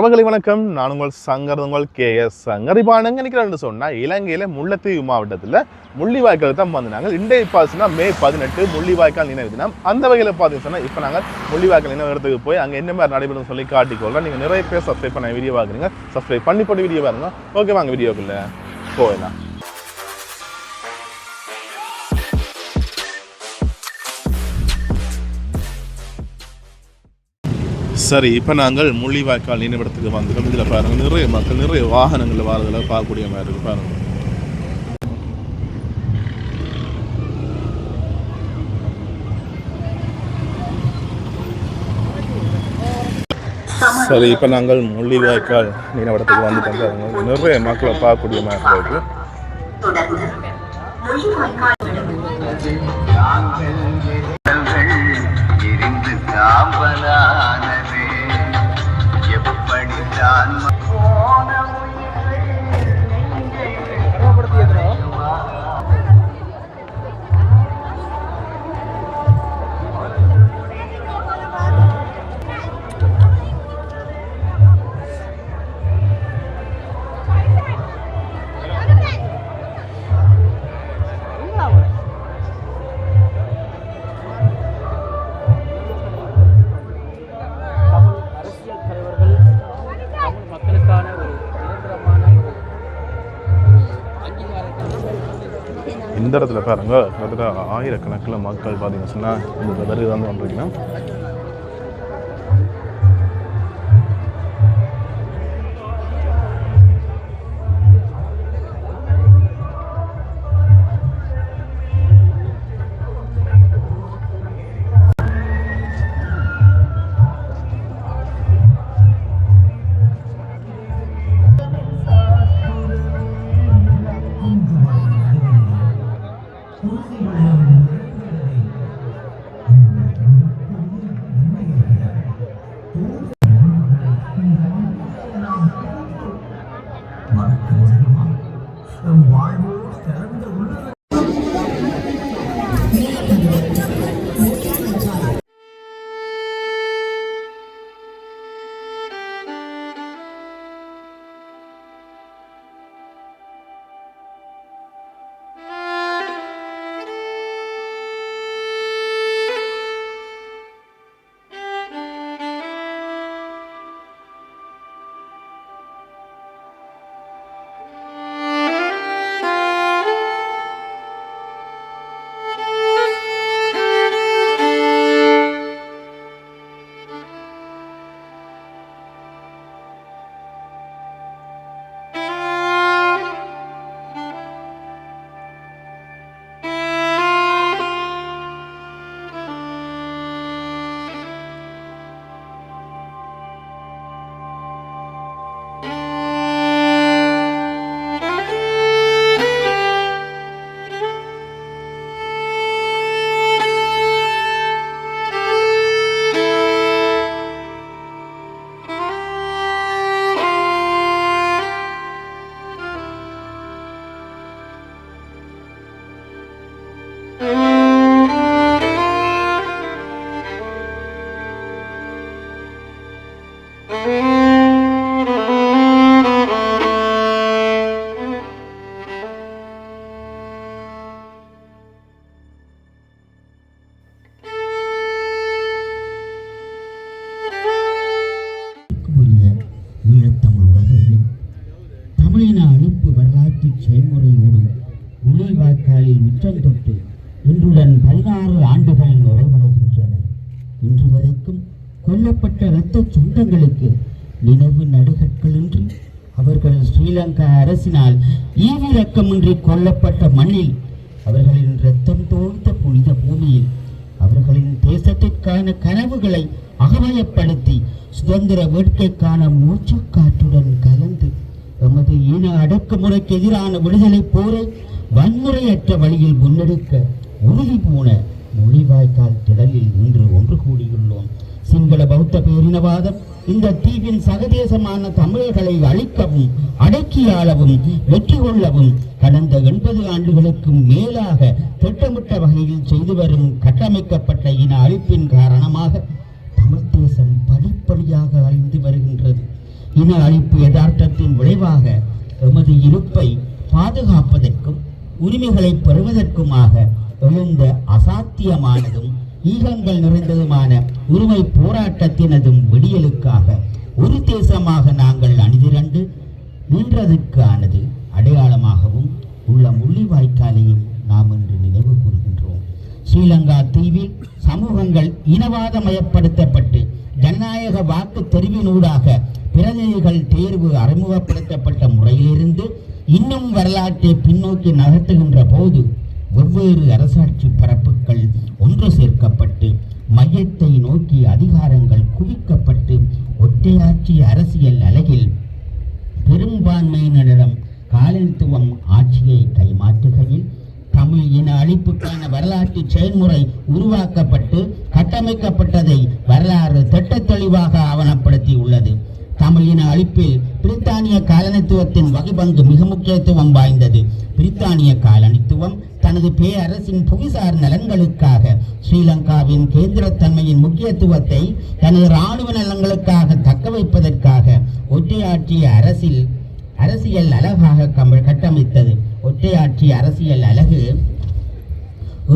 உறவுகளை வணக்கம். நான் உங்கள் சங்கர் உங்கள் கே எஸ் சங்கர். இப்போ எங்கே சொன்னால் இலங்கையில் முல்லைத்தீவு மாவட்டத்தில் முள்ளிவாய்க்கால் தான் வந்தாங்க இன்றைய பாசுனா மே பதினெட்டு முள்ளிவாய்க்கால் நினைவு தினம். அந்த வகையில் பார்த்தீங்கன்னா சொன்னால் இப்போ நாங்கள் முள்ளிவாய்க்கால் நினைவு இடத்துக்கு போய் அங்கே என்ன மாதிரி நடைபெறும் சொல்லி காட்டிக்கொள்கிறோம் நீங்கள் நிறைய பேர் சப்ஸ்கிரைப் பண்ண வீடியோ பார்க்குறீங்க சப்ஸ்கிரைப் பண்ணி போட்டு வீடியோ பாருங்க ஓகே வாங்க வீடியோக்குள்ளே போயிடலாம். சரி இப்போ நாங்கள் முள்ளிவாய்க்கால் நினைவிடத்துக்கு வந்துடும் இதில் பாருங்க நிறைய மக்கள் நிறைய வாகனங்கள் வாரதில் பார்க்கக்கூடிய மாதிரி இருக்கு பாருங்க. சரி இப்போ நாங்கள் முள்ளிவாய்க்கால் நினைவிடத்துக்கு வந்துட்டோம் பாருங்க. நிறைய மக்களை பார்க்கக்கூடிய மாதிரி இருக்கு. தொடர்ந்து முள்ளிவாய்க்கால் john இந்த இடத்துல கிட்டத்தட்ட ஆயிரக்கணக்கில் மக்கள் பார்த்திங்க சொன்னால் இந்த வருகை வந்து பண்ணுறீங்கன்னா முள்ளிவாய்க்காலில் உச்சம் தொட்டு இன்றுடன் பதினாறு ஆண்டுகள் நிறைவடைகின்றன. இன்று வரைக்கும் கொல்லப்பட்ட இரத்த சொந்தங்களுக்கு நினைவு நடுகற்களின்றி அவர்கள் ஸ்ரீலங்கா அரசினால் ஈவிரக்கமின்றி கொல்லப்பட்ட மண்ணில் அவர்களின் இரத்தம் தோழ்ந்த புனித பூமியில் அவர்களின் தேசத்திற்கான கனவுகளை அகவயப்படுத்தி சுதந்திர வேட்கைக்கான மூச்சுக்காற்றுடன் கலந்து எமது இன அடக்குமுறைக்கு எதிரான விடுதலை போரை வன்முறையற்ற வழியில் முன்னெடுக்க உறுதி போன மொழிவாய்க்கால் திடலில் இன்று ஒன்று கூடியுள்ளோம். சிங்கள பௌத்த பேரினவாதம் இந்த தீவின் சகதேசமான தமிழர்களை அழிக்கவும் அடக்கியாளவும் வெற்றி கொள்ளவும் கடந்த எண்பது ஆண்டுகளுக்கும் மேலாக திட்டமிட்ட வகையில் செய்து வரும் கட்டமைக்கப்பட்ட இன அழிப்பின் காரணமாக தமிழ் தேசம் படிப்படியாக அழிந்து வருகிறது இன அழிப்பு யதார்த்தத்தின் விளைவாக எமது இருப்பை பாதுகாப்பதற்கும் உரிமைகளை பெறுவதற்குமாக எழுந்த அசாத்தியமானதும் ஈகங்கள் நிறைந்ததுமான உரிமை போராட்டத்தினதும் விடியலுக்காக ஒரு தேசமாக நாங்கள் அணிதிரண்டு நின்றதுக்கானது அடையாளமாகவும் உள்ள முள்ளிவாய்க்காலையும் நாம் இன்று நினைவு கூறுகின்றோம். ஸ்ரீலங்கா தீவில் சமூகங்கள் இனவாதமயப்படுத்தப்பட்டு ஜனநாயக வாக்கு தெரிவினூடாக பிரதிநிதிகள் தேர்வு அறிமுகப்படுத்தப்பட்ட முறையிலிருந்து இன்னும் வரலாற்றை பின்னோக்கி நகர்த்துகின்ற போது வெவ்வேறு அரசாட்சி பரப்புகள் ஒன்று சேர்க்கப்பட்டு மையத்தை நோக்கி அதிகாரங்கள் குவிக்கப்பட்டு ஒற்றையாட்சி அரசியல் அலகில் பெரும்பான்மையினரிடம் காலனித்துவம் ஆட்சியை கைமாற்றுகையில் தமிழ் இன அழிப்புக்கான வரலாற்று செயல்முறை உருவாக்கப்பட்டு கட்டமைக்கப்பட்டதை வரலாறு திட்டத் தெளிவாக ஆவணப்படுத்தி உள்ளது தமிழ் இன அழிப்பில் பிரித்தானிய காலனித்துவத்தின் வகைபங்கு மிக முக்கியத்துவம் வாய்ந்தது. பிரித்தானிய காலனித்துவம் தனது பேரரசின் புவிசார் நலன்களுக்காக ஸ்ரீலங்காவின் கேந்திரத்தன்மையின் முக்கியத்துவத்தை தனது இராணுவ நலன்களுக்காக தக்க வைப்பதற்காக ஒற்றையாற்றிய அரசில் அரசியல் அழகாக கட்டமைத்தது. ஒற்றையாற்றிய அரசியல் அழகு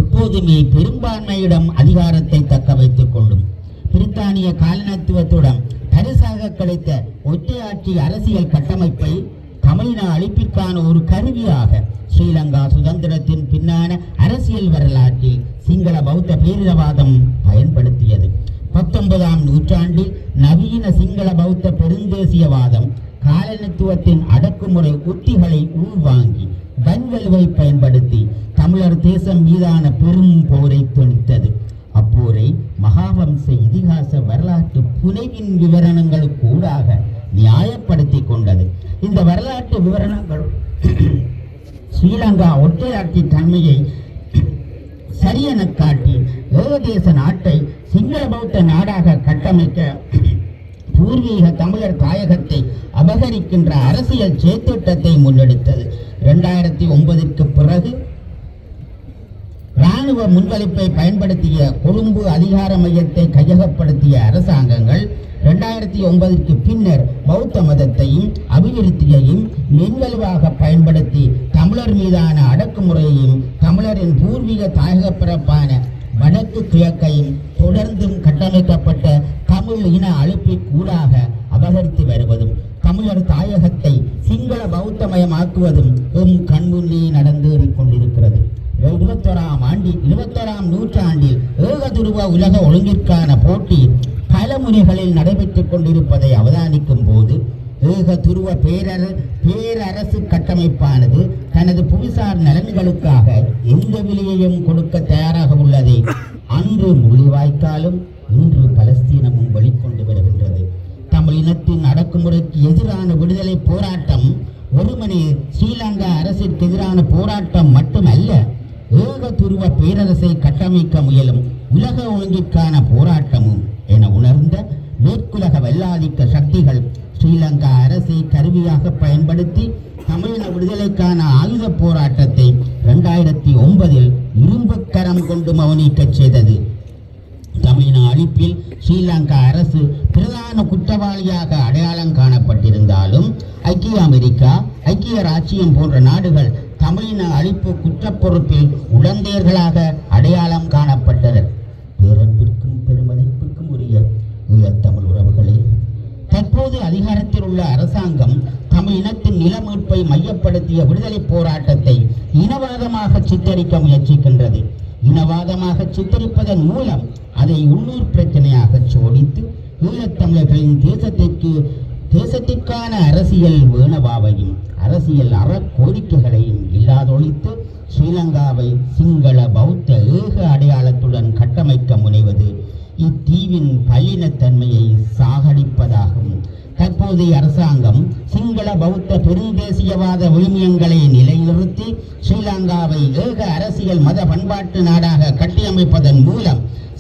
எப்போதுமே பெரும்பான்மையிடம் அதிகாரத்தை தக்க வைத்துக் கொள்ளும். பிரித்தானிய காலனித்துவத்துடன் பரிசாக கிடைத்த ஒற்றையாட்சி அரசியல் கட்டமைப்பை தமிழின அழிப்பிற்கான ஒரு கருவியாக ஸ்ரீலங்கா சுதந்திரத்தின் பின்னான அரசியல் வரலாற்றில் சிங்கள பௌத்த பேரினவாதம் பயன்படுத்தியது. பத்தொன்பதாம் நூற்றாண்டில் நவீன சிங்கள பௌத்த பெருந்தேசியவாதம் காலனித்துவத்தின் அடக்குமுறை உத்திகளை உள்வாங்கி வன்வலுவை பயன்படுத்தி தமிழர் தேசம் மீதான பெரும் போரை துணித்தது அப்போரை மகாவம்ச இதிகாச வரலாற்று புனைவின் விவரணங்களுக்கு ஊடாக நியாயப்படுத்தி கொண்டது. இந்த வரலாற்று விவரணங்கள் ஸ்ரீலங்கா ஒற்றையாட்சி தன்மையை சரியென காட்டி ஏகதேச நாட்டை சிங்கள பௌத்த நாடாக கட்டமைக்க பூர்வீக தமிழர் தாயகத்தை அபகரிக்கின்ற அரசியல் சேத்திட்டத்தை முன்னெடுத்தது. இரண்டாயிரத்தி ஒன்பதிற்கு பிறகு இராணுவ முன்வலிப்பை பயன்படுத்திய கொழும்பு அதிகார மையத்தை கையகப்படுத்திய அரசாங்கங்கள் இரண்டாயிரத்தி ஒன்பதற்கு பின்னர் பௌத்த மதத்தையும் அபிவிருத்தியையும் மின்வலுவாக பயன்படுத்தி தமிழர் மீதான அடக்குமுறையையும் தமிழரின் பூர்வீக தாயக பிறப்பான வடக்கு கிழக்கையும் தொடர்ந்தும் கட்டமைக்கப்பட்ட தமிழ் இன அழுப்பிற்கூடாக அபகரித்து வருவதும் தமிழர் தாயகத்தை சிங்கள பௌத்தமயமாக்குவதும் எம் கண்முன்னே நடந்து கொண்டிருக்கிறது. இருபத்தோராம் ஆண்டில் இருபத்தோராம் நூற்றாண்டில் ஏகதுருவ உலக ஒழுங்கிற்கான போட்டி பல முறைகளில் நடைபெற்றுக் கொண்டிருப்பதை அவதானிக்கும் போது ஏக துருவ பேரர பேரரசு கட்டமைப்பானது தனது புவிசார் நலன்களுக்காக எந்த விலையையும் கொடுக்க தயாராக உள்ளதை அன்று முள்ளிவாய்க்காலும் இன்று பலஸ்தீனமும் வெளிக்கொண்டு வருகின்றது. தமிழ் இனத்தின் அடக்குமுறைக்கு எதிரான விடுதலை போராட்டம் ஒருமனே ஸ்ரீலங்கா அரசிற்கு எதிரான போராட்டம் மட்டுமல்ல ஏக துருவ பேரரசை கட்டமைக்க முயலும் உலக ஒழுங்கிற்கான போராட்டமும் என உணர்ந்த மேற்குலக வல்லாதிக்க சக்திகள் ஸ்ரீலங்கா அரசை கருவியாக பயன்படுத்தி தமிழின விடுதலைக்கான ஆயுத போராட்டத்தை இரண்டாயிரத்தி ஒன்பதில் இரும்புக்கரம் கொண்டு மௌனிக்கச் செய்தது. தமிழின அழிப்பில் ஸ்ரீலங்கா அரசு பிரதான குற்றவாளியாக அடையாளம் காணப்பட்டிருந்தாலும் ஐக்கிய அமெரிக்கா ஐக்கிய ராச்சியம் போன்ற நாடுகள் தமிழின அழிப்பு குற்றப்பொறுப்பில் உடந்தையர்களாக அடையாளம் காணப்பட்டனர் பேரன்பிற்கும் பெருமதிப்புக்கும் உரிய ஈழத்தமிழ் உறவுகளே தற்போது அதிகாரத்தில் உள்ள அரசாங்கம் தமிழ் இனத்தின் நிலமீட்பை மையப்படுத்திய விடுதலை போராட்டத்தை இனவாதமாக சித்தரிக்க முயற்சிக்கின்றது. இனவாதமாக சித்தரிப்பதன் மூலம் அதை உள்ளூர் பிரச்சனையாக சோடித்து ஈழத்தமிழர்களின் தேசத்திற்கு தேசத்திற்கான அரசியல் வேணவாவையும் அரசியல் அற கோரிக்கைகளையும் இல்லாதொழித்து ஸ்ரீலங்காவை சிங்கள பௌத்த ஏக அடையாளத்துடன் கட்டமைக்க முனைவது இத்தீவின் பல்லினத்தன்மையை சாகடிப்பதாகும். தற்போதைய அரசாங்கம் சிங்கள பௌத்த பெருந்தேசியவாத விழுமியங்களை நிலைநிறுத்தி ஸ்ரீலங்காவை ஏக அரசியல் மத பண்பாட்டு நாடாக கட்டியமைப்பதன் மூலம்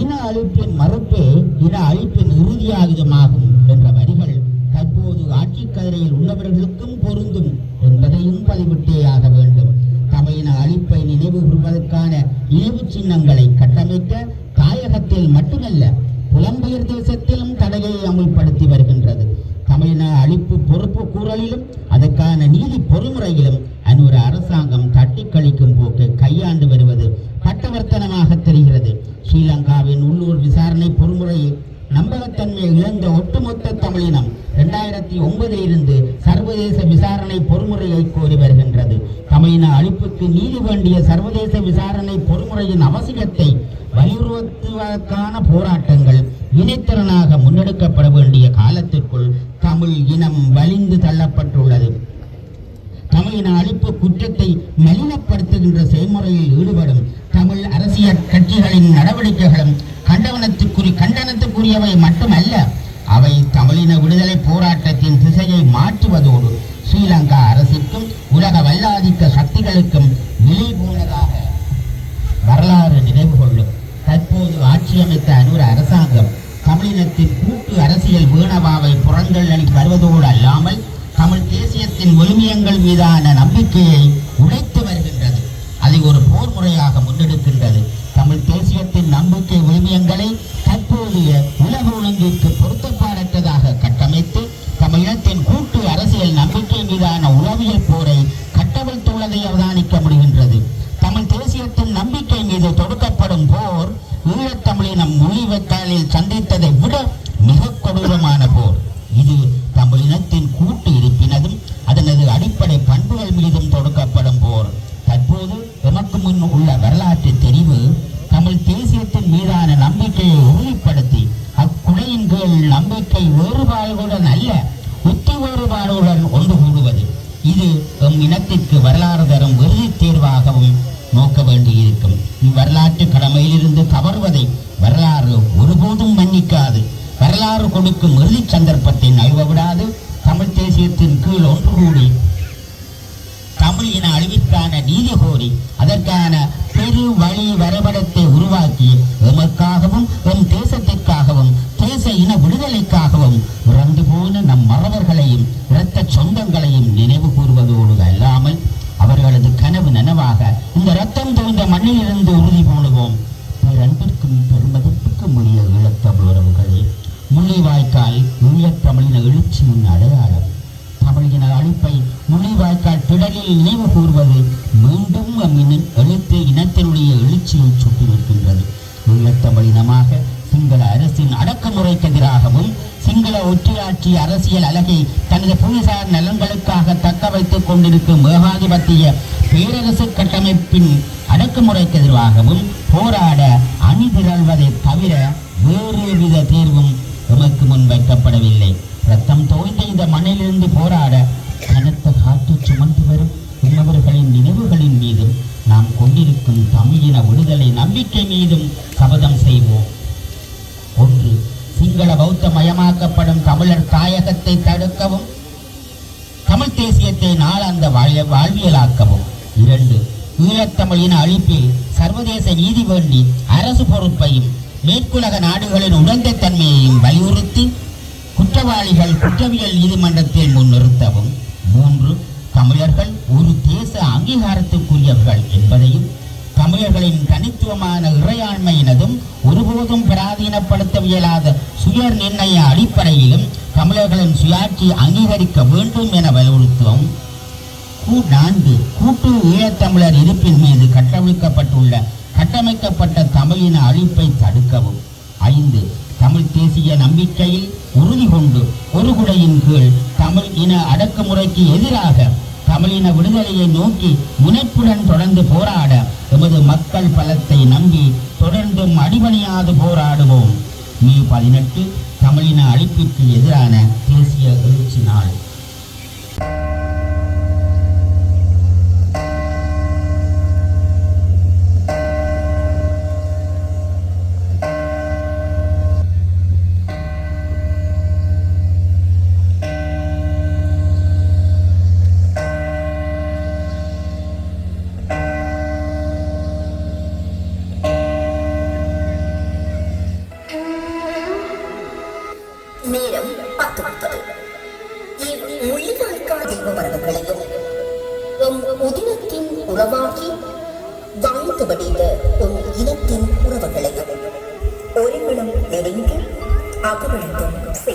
இன அழிப்பின் மறுப்பு இன அழிப்பின் இறுதியாயுதமாகும் என்ற வரிகள் தற்போது ஆட்சி கதிரையில் உள்ளவர்களுக்கும் பொருந்தும் என்பதையும் பதிவிட்டே ஆக வேண்டும். தமிழின அழிப்பை நினைவு கூறுவதற்கான இழிவு சின்னங்களை கட்டமைக்க தாயகத்தில் மட்டுமல்ல புலம்பெயர் தேசத்திலும் தடையை அமுல்படுத்தி வருகின்றது. தமிழின அழிப்பு பொறுப்பு கூறலிலும் அதற்கான நீதி பொறுமுறையிலும் அன்னொரு அரசாங்கம் தட்டி கழிக்கும் போக்கை கையாண்டு வருவது பட்டவர்த்தனமாக தெரிகிறது. ஸ்ரீலங்காவின் உள்ளூர் விசாரணை பொறுமுறையில் நம்பகத்தன்மையை இழந்த ஒட்டுமொத்த தமிழினம் இரண்டாயிரத்தி ஒன்பதில் இருந்து சர்வதேச விசாரணை பொறுமுறையை கோரி வருகின்றது. தமிழின அழிப்புக்கு நீதி வேண்டிய சர்வதேச விசாரணை பொறுமுறையின் அவசியத்தை வலியுறுத்துவதற்கான போராட்டங்கள் இணைத்திறனாக முன்னெடுக்கப்பட வேண்டிய காலத்திற்குள் தமிழ் இனம் வலிந்து தள்ளப்பட்டுள்ளது. தமிழின அழிப்பு குற்றத்தை மலினப்படுத்துகின்ற செயல் ஈடுபடும் தமிழ் அரசியல் கட்சிகளின் நடவடிக்கைகளும் கண்டனத்துக்குரிய கண்டனத்துக்குரியவை மட்டுமல்ல அவை தமிழின விடுதலை போராட்டத்தின் திசையை மாற்றுவதோடு ஸ்ரீலங்கா அரசிற்கும் உலக வல்லாதிக்க சக்திகளுக்கும் நிலை போனதாக வரலாறு நினைவு கொள்ளும் தற்போது ஆட்சியமைத்த அனுர அரசாங்கம் தமிழினத்தின் கூட்டு அரசியல் வீணவாவை புறந்தள்ளி வருவதோடு அல்லாமல் தமிழ் தேசியத்தின் விழுமியங்கள் மீதான நம்பிக்கையை உடைத்து வருகின்றது அதை ஒரு போர் முறையாக முன்னெடுக்கின்றது தமிழ் தேசியத்தின் நம்பிக்கை விழுமியங்களை தற்போதைய உலக ஒழுங்கிற்கு பொருத்தப்பாடற்றதாக கட்டமைத்து தமிழினத்தின் கூட்டு அரசியல் நம்பிக்கை மீதான உளவியல் போரை கட்டவிழ்த்துள்ளதை அவதானிக்க முடிகின்றது தமிழ் தேசியத்தின் நம்பிக்கை மீது தொடுக்கப்படும் போர் ஈழத்தமிழினம் மொழிவெக்காலில் சந்தித்ததை விட மிக கொடூரமான போர். இது தமிழினத்தின் கூட்டு இருப்பினதும் அதனது அடிப்படை பண்புகள் மீதும் தொடுக்கப்படும் போர் தற்போது எமக்கு முன் உள்ள வரலாற்று தெரிவு தமிழ் தேசியத்தின் மீதான நம்பிக்கையை உறுதிப்படுத்தி அக்குடையின் கீழ் நம்பிக்கை வேறுபாடுகளுடன் அல்ல உத்தி வேறுபாடுகளுடன் ஒன்று கூடுவது இது எம் இனத்திற்கு வரலாறு தரும் இறுதி தேர்வாகவும் நோக்க வேண்டியிருக்கும் இவ்வரலாற்று கடமையிலிருந்து தவறுவதை வரலாறு ஒருபோதும் மன்னிக்காது வரலாறு கொடுக்கும் இறுதி சந்தர்ப்பத்தை நழுவ விடாது தமிழ் தேசியத்தின் கீழ் ஒன்று கூடி தமிழ் இன அழிவிற்கான நீதி கோரி அதற்கான பெரு வழி வரைபடத்தை உருவாக்கி எமக்காகவும் எம் தேசத்திற்காகவும் தேச இன விடுதலைக்காகவும் இறந்து போன நம் மறவர்களையும் இரத்த சொந்தங்களையும் நினைவு கூறுவதோடு அல்லாமல் அவர்களது கனவு நனவாக இந்த ரத்தம் தோய்ந்த மண்ணிலிருந்து உறுதி போடுவோம். பேரன்பிற்கும் பெருமதிப்புக்கும் உரிய ஈழத்தமிழ் உறவுகளே முள்ளிவாய்க்கால் ஈழத்தமிழின எழுச்சியின் அடையாளம். தமிழின அழிப்பை முள்ளிவாய்க்கால் திடலில் நினைவு கூறுவது மீண்டும் அம்மின் எழுத்து இனத்தினுடைய எழுச்சியை சுட்டி நிற்கின்றது. ஈழத்தமிழினமாக சிங்கள அரசின் அடக்குமுறைக்கு எதிராகவும் சிங்கள ஒற்றையாட்சி அரசியல் அழகை தனது புவிசார் கொண்டிருக்கும் ஏகாதிபத்திய பேரரசு கட்டமைப்பின் அடக்குமுறைக்கு எதிராகவும் போராட அணிதிரள்வதை தவிர வேறுவித தேர்வும் தீர்வும் எமக்கு முன் வைக்கப்படவில்லை. ரத்தம் தோய்ந்த இந்த மண்ணிலிருந்து போராட கனத்த காற்று சுமந்து வரும் உன்னவர்களின் நினைவுகளின் மீதும் நாம் கொண்டிருக்கும் தமிழின விடுதலை நம்பிக்கை மீதும் சபதம் செய்வோம். ஒன்று சிங்கள பௌத்த மயமாக்கப்படும் தமிழர் தாயகத்தை தடுக்கவும் தேசியத்தை நாளாந்த வாழ வாழ்வியலாக்கவும். இரண்டு ஈழத்தமிழின் அழிப்பில் சர்வதேச நீதி வேண்டி அரசு பொறுப்பையும் மேற்குலக நாடுகளின் உடந்தை தன்மையையும் வலியுறுத்தி குற்றவாளிகள் குற்றவியல் நீதிமன்றத்தில் முன்னிறுத்தவும். மூன்று தமிழர்கள் ஒரு தேச அங்கீகாரத்துக்குரியவர்கள் என்பதையும் தமிழர்களின் தனித்துவமான இறையாண்மையினதும் ஒருபோதும் பிராதீனப்படுத்த இயலாத சுய நிர்ணய அடிப்படையிலும் தமிழர்களின் சுயாட்சி அங்கீகரிக்க வேண்டும் என வலியுறுத்துவோம் நான்கு கூட்டு ஈழத்தமிழர் இருப்பின் மீது கட்டமைக்கப்பட்டுள்ள கட்டமைக்கப்பட்ட தமிழின அழிப்பை தடுக்கவும். ஐந்து தமிழ் தேசிய நம்பிக்கையில் உறுதி கொண்டு ஒரு குடையின் கீழ் தமிழ் இன அடக்குமுறைக்கு எதிராக தமிழின விடுதலையை நோக்கி முனைப்புடன் தொடர்ந்து போராட எமது மக்கள் பலத்தை நம்பி தொடர்ந்தும் அடிபணியாது போராடுவோம். மே பதினெட்டு தமிழின அழிப்பிற்கு எதிரான தேசிய எழுச்சி நாள். อัลข้าไปในตัวมันก็สิ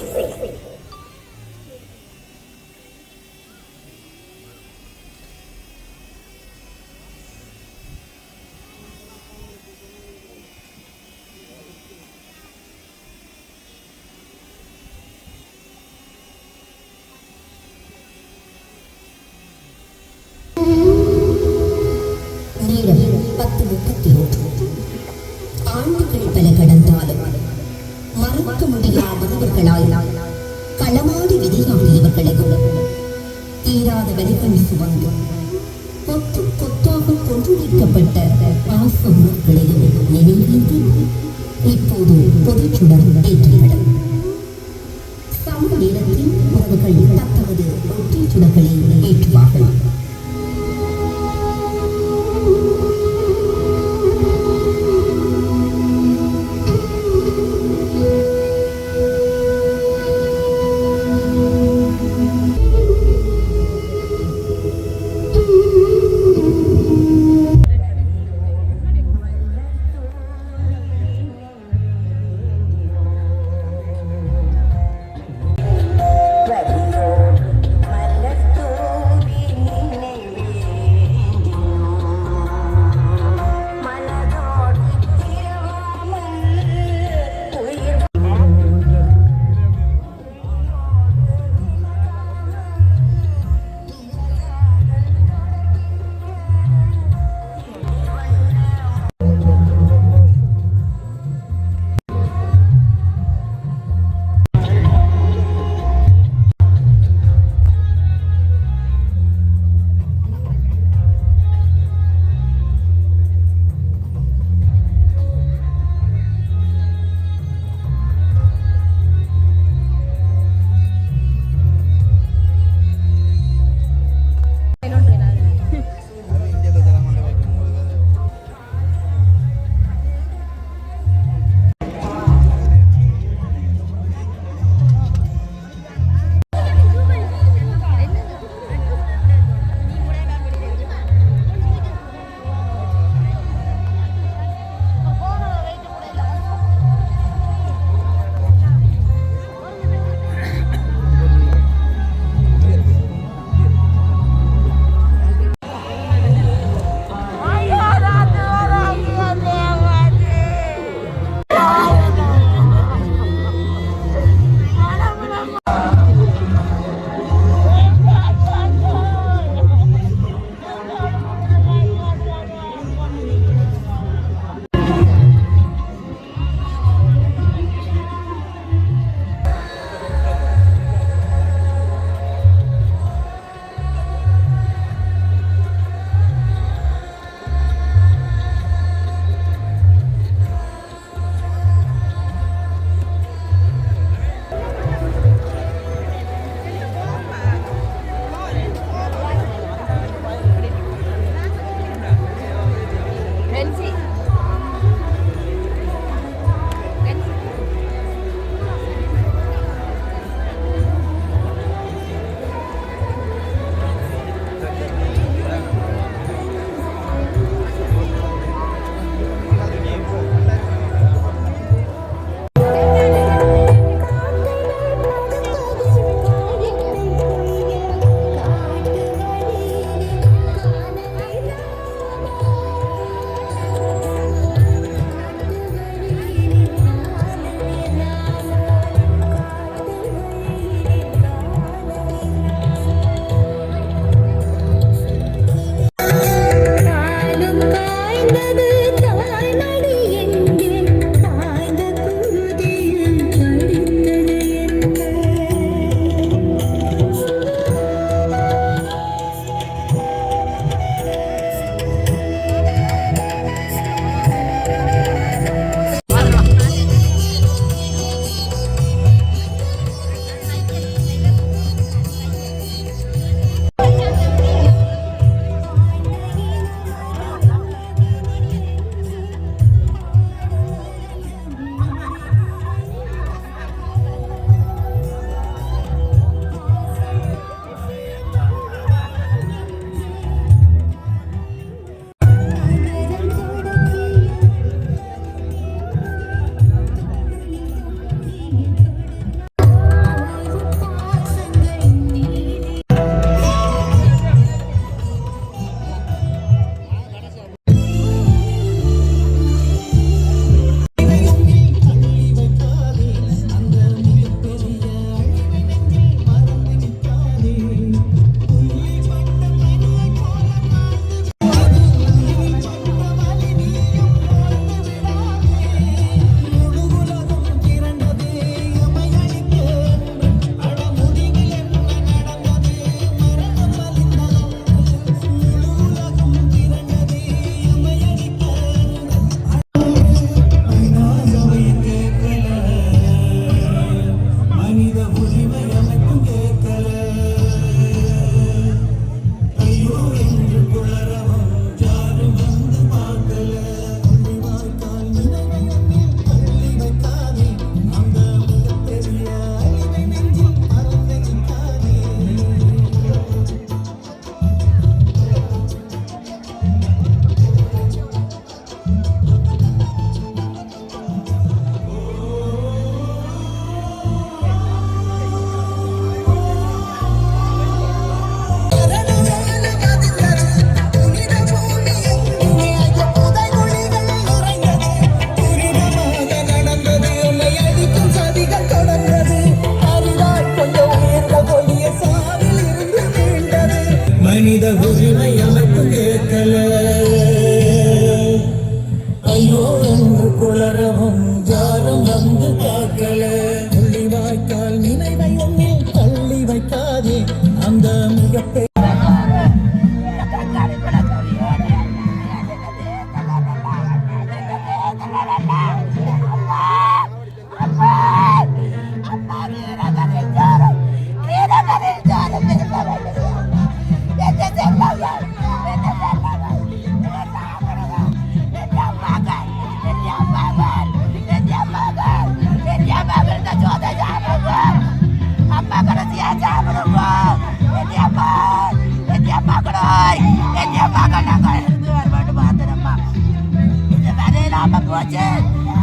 போச்சு.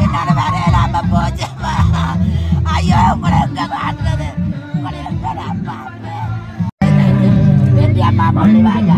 என்னோட வரையிலாம போச்சு. ஐயோ உங்களை எங்க வாழ்ந்தது உங்களை எங்க நான் பார்ப்பேன் அம்மா முள்ளி வாங்க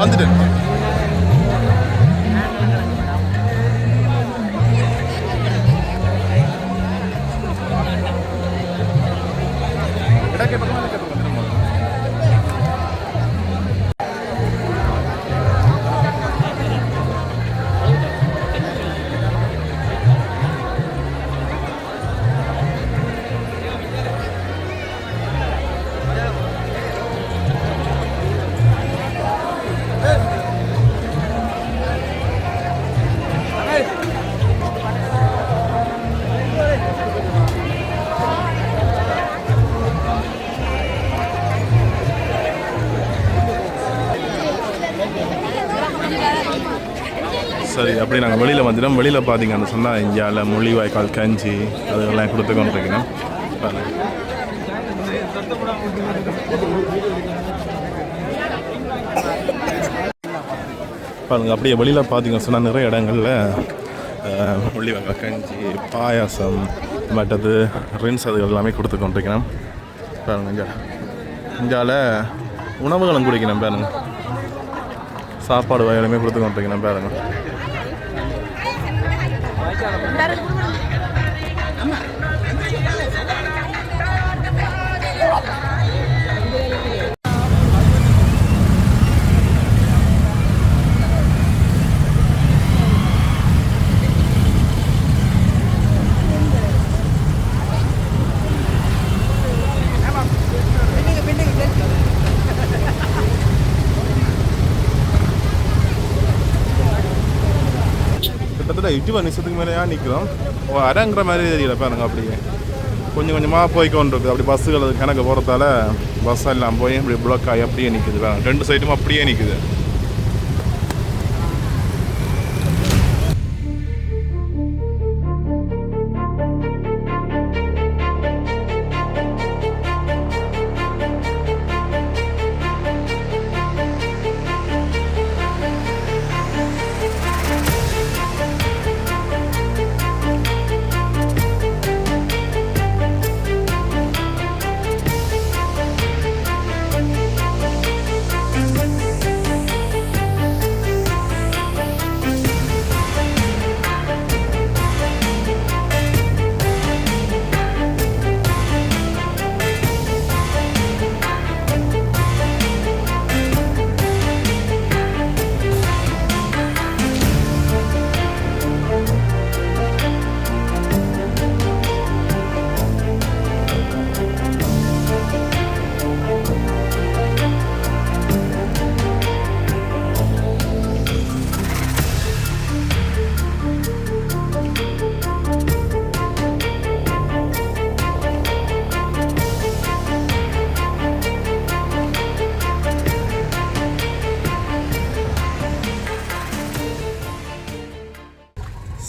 வந்துட்டு அப்படியே நாங்கள் வெளியில் வந்துட்டோம். வெளியில் பார்த்தீங்கன்னு சொன்னால் இந்தியாவில் முள்ளிவாய்க்கால் கஞ்சி அதெல்லாம் கொடுத்து கொண்டிருக்கணும் பாருங்க. அப்படியே வெளியில் பார்த்தீங்கன்னு சொன்னால் நிறைய இடங்களில் அஹ், முள்ளிவாய்க்கால் கஞ்சி பாயாசம் மற்றது ரின்ஸ் அது எல்லாமே கொடுத்து கொண்டிருக்கணும் பாருங்க இங்கே இந்தியாவில் உணவுகளும் குடிக்கணும் பாருங்க. சாப்பாடு வகையிலுமே கொடுத்து கொண்டிருக்கணும் பாருங்க. கிட்டத்தட்ட எட்டு நிமிஷத்துக்கு மேலேயா நிற்கிறோம் அரங்கிற மாதிரி தெரியல பாருங்க அப்படியே. கொஞ்சம் கொஞ்சமாக போய் கொண்டிருக்கு அப்படி பஸ்ஸுகள் கணக்கு போகிறதால பஸ் எல்லாம் போய் இப்படி பிளாக் ஆகி அப்படியே நிற்குது பாருங்க. ரெண்டு சைடும் அப்படியே நிற்குது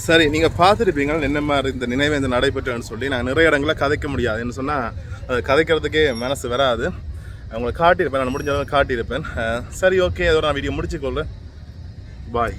சரி நீங்கள் பார்த்துருப்பீங்க என்ன மாதிரி இந்த நினைவேந்து நடைபெற்றேன்னு சொல்லி. நான் நிறைய இடங்களில் கதைக்க முடியாது. என்ன சொன்னால் அது கதைக்கிறதுக்கே மனசு வராது. உங்களை காட்டியிருப்பேன் நான் முடிஞ்ச அளவுக்கு காட்டியிருப்பேன். சரி ஓகே அதோட நான் வீடியோ முடிச்சுக்கொள்றேன். பாய்